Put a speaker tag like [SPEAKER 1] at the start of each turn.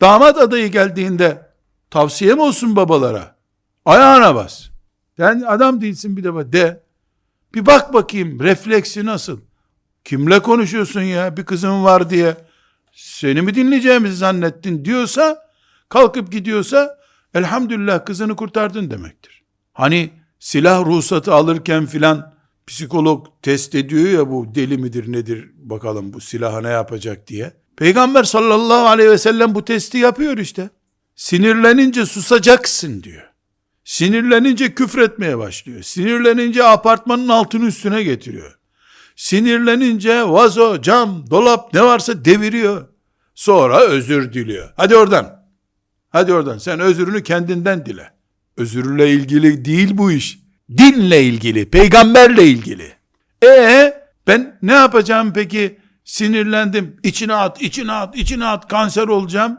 [SPEAKER 1] Damat adayı geldiğinde tavsiye mi olsun babalara? Ayağına bas. Sen adam değilsin bir defa de. Bir bak bakayım refleksi nasıl? Kimle konuşuyorsun ya? Bir kızım var diye. Seni mi dinleyeceğimizi zannettin diyorsa, kalkıp gidiyorsa elhamdülillah kızını kurtardın demektir. Hani silah ruhsatı alırken filan psikolog test ediyor ya bu deli midir nedir bakalım bu silaha ne yapacak diye. Peygamber sallallahu aleyhi ve sellem bu testi yapıyor işte. Sinirlenince susacaksın diyor. Sinirlenince küfretmeye başlıyor. Sinirlenince apartmanın altını üstüne getiriyor. Sinirlenince vazo, cam, dolap ne varsa deviriyor. Sonra özür diliyor. Hadi oradan. Hadi oradan. Sen özürünü kendinden dile. Özürle ilgili değil bu iş. Dinle ilgili, peygamberle ilgili. E ben ne yapacağım peki? Sinirlendim. İçine at, içine at, içine at kanser olacağım.